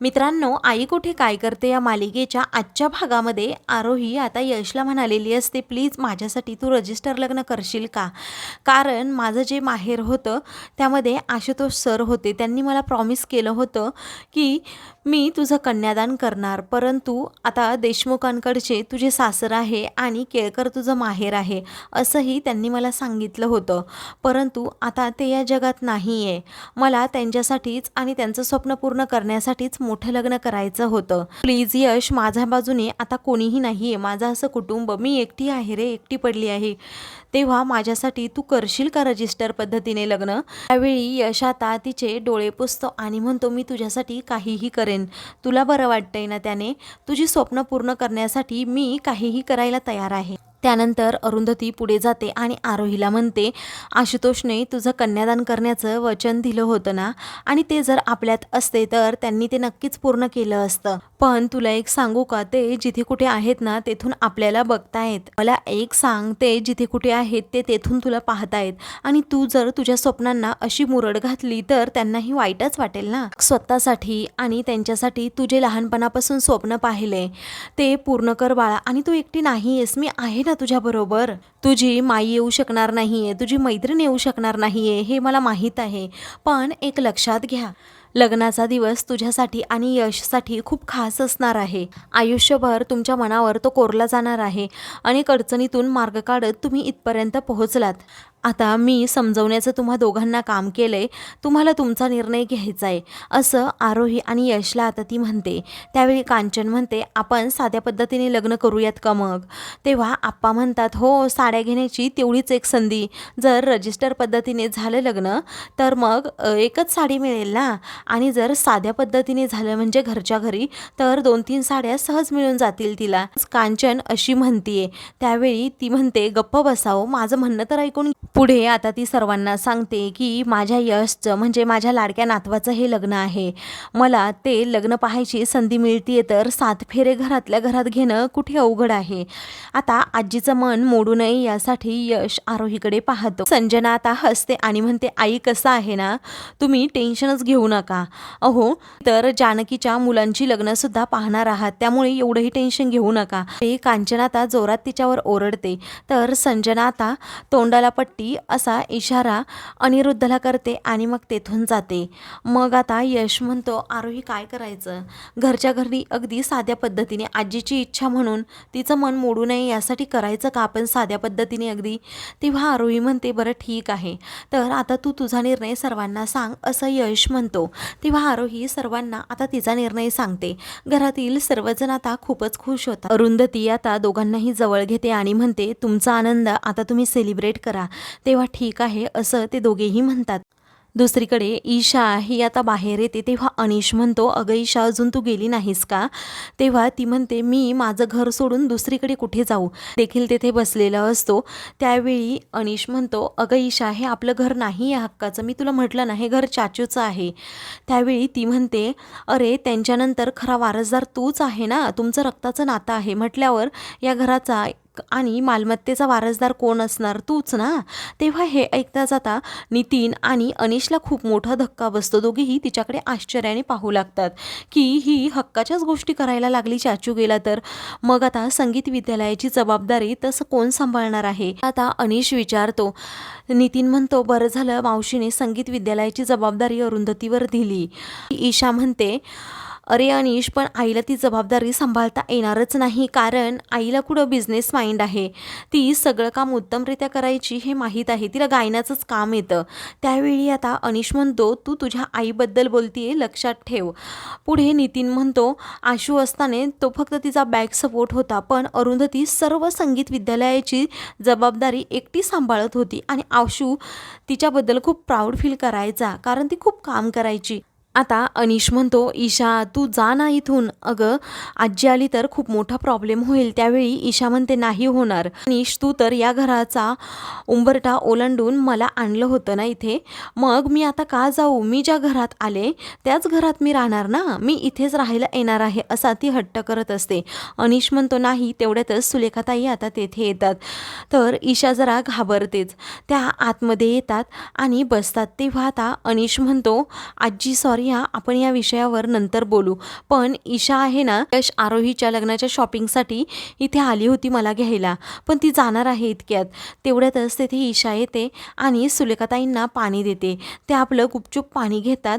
मित्रांनो आई कुठे काय करते या मालिकेच्या आजच्या भागामध्ये? आरोही आता यशला म्हणालेली असते प्लीज माझ्यासाठी तू रजिस्टर लग्न करशील का? कारण माझं जे माहेर होतं त्यामध्ये आशुतोष सर होते. त्यांनी मला प्रॉमिस केलं होतं की मी तुझं कन्यादान करणार परंतु आता देशमुखांकडचे तुझे सासर आहे आणि केळकर तुझं माहेर आहे असंही त्यांनी मला सांगितलं होतं. परंतु आता ते या जगात नाही आहे मला त्यांच्यासाठीच आणि त्यांचं स्वप्न पूर्ण करण्यासाठीच मोठं लग्न करायचं होतं. प्लीज यश माझ्या बाजूने आता कोणीही नाही आहे माझं असं कुटुंब मी एकटी आहे रे एकटी पडली आहे. तेव्हा माझ्यासाठी तू करशील का रजिस्टर पद्धतीने लग्न? त्यावेळी यश आता तिचे डोळे पुसतो आणि म्हणतो मी तुझ्यासाठी काहीही करेन. तुला बरं वाटतंय ना त्याने? तुझी स्वप्न पूर्ण करण्यासाठी मी काहीही करायला तयार आहे. त्यानंतर अरुंधती पुढे जाते आणि आरोहीला म्हणते आशुतोषने तुझं कन्यादान करण्याचं वचन दिलं होतं ना? आणि ते जर आपल्यात असते तर त्यांनी ते नक्कीच पूर्ण केलं असतं. पण तुला एक सांगू का? ते जिथे कुठे आहेत ना तेथून आपल्याला बघतायत. मला एक सांग ते जिथे कुठे आहेत ते तेथून तुला पाहतायत. आणि तू जर तुझ्या स्वप्नांना अशी मुरड घातली तर त्यांनाही वाईटच वाटेल ना? स्वतःसाठी आणि त्यांच्यासाठी तुझे लहानपणापासून स्वप्न पाहिले ते पूर्ण कर बाळा. आणि तू एकटी नाही आहेस मी आहे ना तुझ्याबरोबर. तुझी माई येऊ शकणार नाही आहे तुझी मैत्रीण येऊ शकणार नाही आहे हे मला माहीत आहे. पण एक लक्षात घ्या लग्नाचा दिवस तुझ्यासाठी आणि यशसाठी खूप खास असणार आहे. आयुष्यभर तुमच्या मनावर तो कोरला जाणार आहे अनेक अडचणीतून मार्ग काढत तुम्ही इथपर्यंत पोहोचलात. आता मी समजवण्याचं तुम्हा दोघांना काम केलं आहे तुम्हाला तुमचा निर्णय घ्यायचा आहे असं आरोही आणि यशला आता ती म्हणते. त्यावेळी कांचन म्हणते आपण साध्या पद्धतीने लग्न करूयात का मग? तेव्हा आप्पा म्हणतात हो साड्या घेण्याची तेवढीच एक संधी. जर रजिस्टर पद्धतीने झालं लग्न तर मग एकच साडी मिळेल ना? आणि जर साध्या पद्धतीने झालं म्हणजे घरच्या घरी तर दोन तीन साड्या सहज मिळून जातील तिला. कांचन अशी म्हणतीये. त्यावेळी ती म्हणते गप्प बसावं माझं म्हणणं तर ऐकून पुढे आता ती सर्वांना सांगते की माझ्या यशचं म्हणजे माझ्या लाडक्या नातवाचं हे लग्न आहे. मला ते लग्न पाहायची संधी मिळतीये तर सात फेरे घरातल्या घरात घेणं कुठे अवघड आहे? आता आजीचं मन मोडू नये यासाठी यश आरोहीकडे पाहतो. संजना आता हसते आणि म्हणते आई कसं आहे ना? तुम्ही टेन्शनच घेऊ नका. अहो तर जानकीच्या मुलांची लग्नसुद्धा पाहणार आहात त्यामुळे एवढंही टेन्शन घेऊ नका. ते कांचन आता जोरात तिच्यावर ओरडते. तर संजना आता तोंडाला पट पट्टी असा इशारा अनिरुद्धला करते आणि मग तेथून जाते. मग आता यश म्हणतो आरोही काय करायचं? घरच्या घरी अगदी साध्या पद्धतीने आजीची इच्छा म्हणून तिचं मन मोडू नये यासाठी करायचं का आपण साध्या पद्धतीने अगदी? तेव्हा आरोही म्हणते बरं ठीक आहे. तर आता तू तुझा निर्णय सर्वांना सांग असं यश म्हणतो. तेव्हा आरोही सर्वांना आता तिचा निर्णय सांगते. घरातील सर्वजण आता खूपच खुश होतात. अरुंधती आता दोघांनाही जवळ घेते आणि म्हणते तुमचा आनंद आता तुम्ही सेलिब्रेट करा. तेव्हा ठीक आहे असं ते दोघेही म्हणतात. दुसरीकडे ईशा ही आता बाहेर येते तेव्हा अनिश म्हणतो अगं ईशा अजून तू गेली नाहीस का? तेव्हा ती म्हणते मी माझं घर सोडून दुसरीकडे कुठे जाऊ? देखील तेथे बसलेला असतो. त्यावेळी अनिश म्हणतो अगं ईशा हे आपलं घर नाही या हक्काचं. मी तुला म्हटलं ना हे घर चाचूचं आहे. त्यावेळी ती म्हणते अरे त्यांच्यानंतर खरा वारसदार तूच आहे ना? तुमचं रक्ताचं नातं आहे म्हटल्यावर या घराचा आणि मालमत्तेचा वारसदार कोण असणार? तूच ना. तेव्हा हे ऐकता जाता नितीन आणि अनिशला खूप मोठा धक्का बसतो. दोघेही तिच्याकडे आश्चर्याने पाहू लागतात की ही हक्काच्याच गोष्टी करायला लागली चाचू गेला तर. मग आता संगीत विद्यालयाची जबाबदारी तसं कोण सांभाळणार आहे? आता अनिश विचारतो. नितीन म्हणतो बरं झालं मावशीने संगीत विद्यालयाची जबाबदारी अरुंधतीवर दिली. ईशा म्हणते अरे अनिश पण आईला ती जबाबदारी सांभाळता येणारच नाही कारण आईला कुठं बिझनेस माइंड आहे? ती सगळं काम उत्तमरित्या करायची हे माहीत आहे तिला गायनाचंच काम येतं. त्यावेळी आता अनिश म्हणतो तू तुझ्या आईबद्दल बोलतीये लक्षात ठेव. पुढे नितीन म्हणतो आशू असताने तो फक्त तिचा बॅक सपोर्ट होता पण अरुंधती सर्व संगीत विद्यालयाची जबाबदारी एकटी सांभाळत होती आणि आशू तिच्याबद्दल खूप प्राऊड फील करायचा कारण ती खूप काम करायची. आता अनिश म्हणतो ईशा तू जा ना इथून. अगं आजी आली तर खूप मोठा प्रॉब्लेम होईल. त्यावेळी ईशा म्हणते नाही होणार. अनिश तू तर या घराचा उंबरटा ओलांडून मला आणलं होतं ना इथे. मग मी आता का जाऊ? मी ज्या घरात आले त्याच घरात मी राहणार ना? मी इथेच राहायला येणार आहे असा ती हट्ट करत असते. अनिश म्हणतो नाही तेवढ्यातच सुलेखाताई आता तेथे येतात. तर ईशा जरा घाबरतेच. त्या आतमध्ये येतात आणि बसतात. तेव्हा आता अनिश म्हणतो आजी सॉरी या आपण या विषयावर नंतर बोलू. पण ईशा आहे ना यश आरोहीच्या लग्नाच्या शॉपिंगसाठी इथे आली होती मला घ्यायला. पण ती जाणार आहे इतक्यात. तेवढ्यातच तेथे ईशा येते आणि सुलेखाताईंना पाणी देते. ते आपलं गुपचूप पाणी घेतात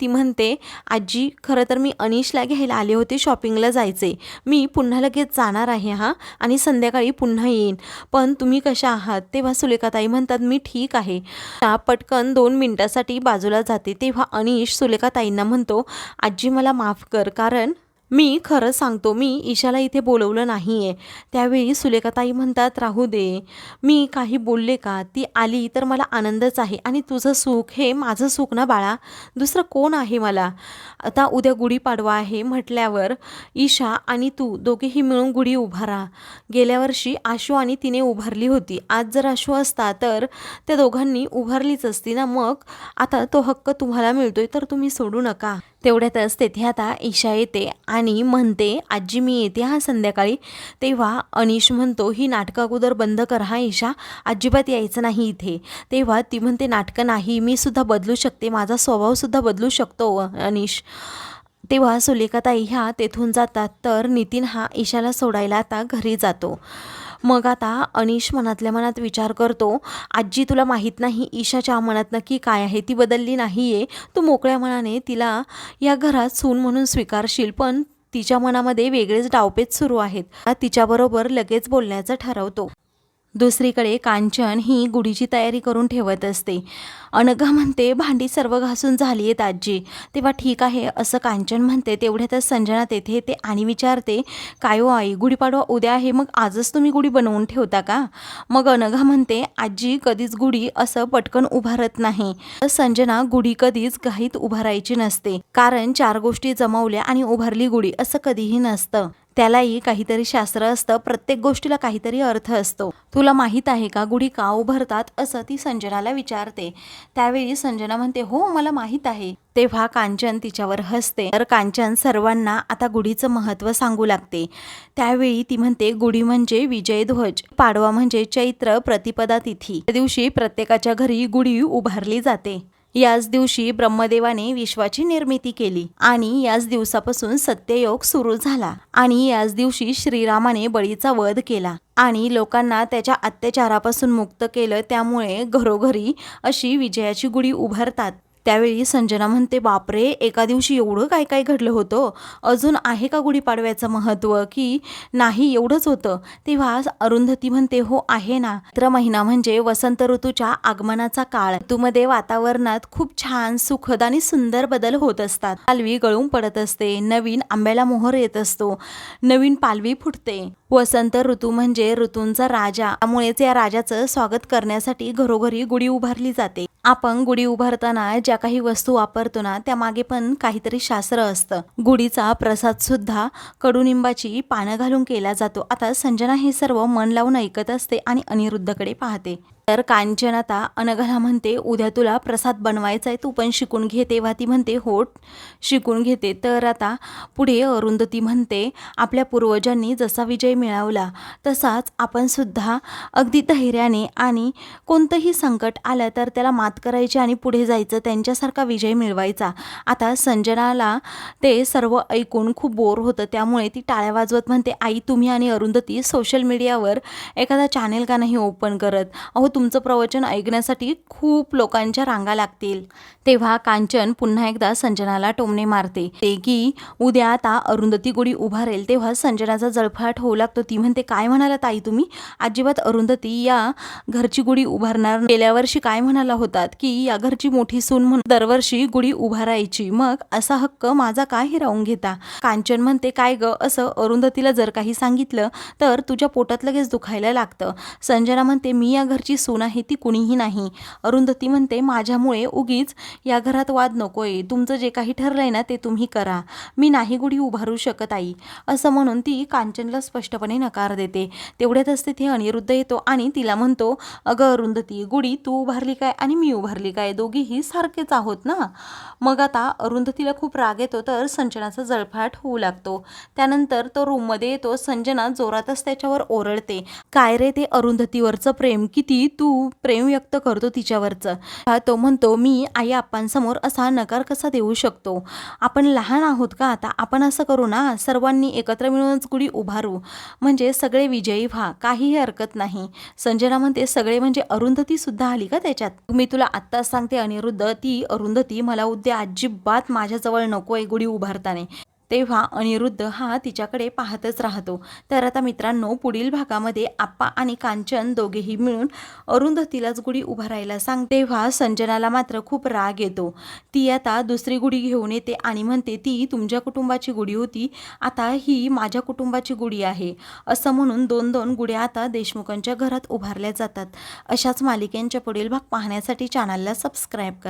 ती म्हणते आजी खरं तर मी अनिशला घ्यायला आले होते शॉपिंगला जायचे. मी पुन्हा लगेच जाणार आहे हा आणि संध्याकाळी पुन्हा येईन. पण तुम्ही कशा आहात? तेव्हा सुलेखाताई म्हणतात मी ठीक आहे. पटकन दोन मिनिटासाठी बाजूला जाते. तेव्हा अनिश सुलेखाताईंना म्हणतो आजी मला माफ कर कारण मी खरं सांगतो मी ईशाला इथे बोलवलं नाही आहे त्यावेळी सुलेखाताई म्हणतात राहू दे. मी काही बोलले का? ती आली तर मला आनंदच आहे आणि तुझं सुख हे माझं सुख ना बाळा? दुसरं कोण आहे मला? आता उद्या गुढीपाडवा आहे म्हटल्यावर ईशा आणि तू दोघेही मिळून गुढी उभारा गेल्या वर्षी आशू आणि तिने उभारली होती. आज जर आशू असता तर त्या दोघांनी उभारलीच असती ना मग? आता तो हक्क तुम्हाला मिळतोय तर तुम्ही सोडू नका. तेवढ्यातच तेथे आता ईशा येते आणि म्हणते आजी मी येते हा संध्याकाळी. तेव्हा अनिश म्हणतो ही नाटकं अगोदर बंद कर हा ईशा अजिबात यायचं नाही इथे. तेव्हा ती म्हणते नाटकं नाही मी सुद्धा बदलू शकते माझा स्वभावसुद्धा बदलू शकतो अनिश. तेव्हा सुलेखाताई ह्या तेथून जातात तर नितीन हा ईशाला सोडायला आता घरी जातो. मग आता अनिश मनातल्या मनात विचार करतो आजी तुला माहीत नाही ईशाच्या मनात नक्की काय आहे? ती बदलली नाही आहे तू मोकळ्या मनाने तिला या घरात सून म्हणून स्वीकारशील पण तिच्या मनामध्ये वेगळेच डावपेच सुरू आहेत. तिच्याबरोबर लगेच बोलण्याचं ठरवतो. दुसरीकडे कांचन ही गुढीची तयारी करून ठेवत असते. अनघा म्हणते भांडी सर्व घासून झाली आहेत आजी. तेव्हा ठीक आहे असं कांचन म्हणते. तेवढ्यातच संजना तेथे येते आणि विचारते काय हो आई गुढीपाडवा उद्या आहे मग आजच तुम्ही गुढी बनवून ठेवता का? मग अनघा म्हणते आजी कधीच गुढी असं पटकन उभारत नाही. तर संजना गुढी कधीच घाईत उभारायची नसते कारण चार गोष्टी जमवल्या आणि उभारली गुढी असं कधीही नसतं. त्यालाही काहीतरी शास्त्र असतं. प्रत्येक गोष्टीला काहीतरी अर्थ असतो. तुला माहीत आहे का? गुढी का उभारतात? असं ती संजनाला विचारते. त्यावेळी संजना म्हणते हो मला माहीत आहे. तेव्हा कांचन तिच्यावर हसते. तर कांचन सर्वांना आता गुढीचं महत्त्व सांगू लागते. त्यावेळी ती म्हणते गुढी म्हणजे विजयध्वज पाडवा म्हणजे चैत्र प्रतिपदा तिथी. त्या दिवशी प्रत्येकाच्या घरी गुढी उभारली जाते. याच दिवशी ब्रह्मदेवाने विश्वाची निर्मिती केली आणि याच दिवसापासून सत्ययोग सुरू झाला आणि याच दिवशी श्रीरामाने बळीचा वध केला आणि लोकांना त्याच्या अत्याचारापासून मुक्त केलं त्यामुळे घरोघरी अशी विजयाची गुढी उभारतात. त्यावेळी संजना म्हणते बापरे एका दिवशी एवढं काय काय घडलं होतं? अजून आहे का गुढीपाडव्याचं महत्त्व? की नाही एवढंच होतं. तेव्हा अरुंधती म्हणते हो आहे ना. तर महिना म्हणजे वसंत ऋतूच्या आगमनाचा काळ. ऋतूमध्ये वातावरणात खूप छान सुखद आणि सुंदर बदल होत असतात. पालवी गळून पडत असते. नवीन आंब्याला मोहर येत असतो. नवीन पालवी फुटते. वसंत ऋतू म्हणजे ऋतूंचा राजा. त्यामुळेच या राजाचं स्वागत करण्यासाठी घरोघरी गुढी उभारली जाते. आपण गुढी उभारताना ज्या काही वस्तू वापरतो ना त्यामागे पण काहीतरी शास्त्र असतं. गुढीचा प्रसाद सुद्धा कडुनिंबाची पानं घालून केला जातो. आता संजना हे सर्व मन लावून ऐकत असते आणि अनिरुद्धकडे पाहते. तर कांचन आता अनघाला म्हणते उद्या तुला प्रसाद बनवायचा आहे तू पण शिकून घे. तेव्हा ती म्हणते होट शिकून घेते. तर आता पुढे अरुंधती म्हणते आपल्या पूर्वजांनी जसा विजय मिळवला तसाच आपणसुद्धा अगदी धैर्याने आणि कोणतंही संकट आलं तर त्याला मात करायची आणि पुढे जायचं त्यांच्यासारखा विजय मिळवायचा. आता संजनाला ते सर्व ऐकून खूप बोर होतं त्यामुळे ती टाळ्या वाजवत म्हणते आई तुम्ही आणि अरुंधती सोशल मीडियावर एखादा चॅनेल का नाही ओपन करत? अहो तुमचं प्रवचन ऐकण्यासाठी खूप लोकांच्या रांगा लागतील. तेव्हा कांचन पुन्हा एकदा संजनाला टोमणे मारते. ते की उद्या आता अरुंधती गुढी उभारेल तेव्हा संजनाचा जळफाट होऊ लागतो. ती म्हणते काय म्हणाला ताई तुम्ही? अजिबात अरुंधती या घरची गुढी उभारणार गेल्या वर्षी काय म्हणाला होतात की या घरची मोठी सून म्हणून दरवर्षी गुढी उभारायची. मग असा हक्क माझा काय हिरावून घेता? कांचन म्हणते काय ग असं अरुंधतीला जर काही सांगितलं तर तुझ्या पोटात लगेच दुखायला लागतं. संजना म्हणते मी या घरची सून आहे ती कुणीही नाही. अरुंधती म्हणते माझ्यामुळे उगीच या घरात वाद नकोय. तुमचं जे काही ठरलंय ना ते तुम्ही करा. मी नाही गुढी उभारू शकत आई. असं म्हणून ती कांचनला स्पष्टपणे नकार देते. तेवढ्यातच तिथे अनिरुद्ध येतो आणि तिला म्हणतो अगं अरुंधती गुढी तू उभारली काय आणि मी उभारली काय? दोघीही सारखेच आहोत ना? मग आता अरुंधतीला खूप राग येतो तर संजनाचा जळफाट होऊ लागतो. त्यानंतर तो रूममध्ये येतो. संजना जोरातच त्याच्यावर ओरडते. काय रे ते अरुंधतीवरचं प्रेम किती तू प्रेम व्यक्त करतो तिच्यावरचं. तो म्हणतो मी आई आप्पांसमोर असा नकार कसा देऊ शकतो? आपण लहान आहोत का आता? आपण असं करू ना? सर्वांनी एकत्र मिळूनच गुढी उभारू. म्हणजे सगळे विजयी व्हा काहीही हरकत नाही. संजना म्हणते सगळे म्हणजे अरुंधती सुद्धा आली का त्याच्यात? मी तुला आत्ताच सांगते अनिरुद्ध ती अरुंधती मला उद्या अजिबात माझ्याजवळ नको आहे गुढी उभारताना. तेव्हा अनिरुद्ध हा तिच्याकडे पाहतच राहतो. तर आता मित्रांनो पुढील भागामध्ये आप्पा आणि कांचन दोघेही मिळून अरुंधतीलाच गुढी उभारायला सांग तेव्हा संजनाला मात्र खूप राग येतो. ती आता दुसरी गुढी घेऊन येते आणि म्हणते ती तुमच्या कुटुंबाची गुढी होती. आता ही माझ्या कुटुंबाची गुढी आहे. असं म्हणून दोन दोन गुढ्या आता देशमुखांच्या घरात उभारल्या जातात. अशाच मालिकेंच्या पुढील भाग पाहण्यासाठी चॅनलला सबस्क्राईब करा.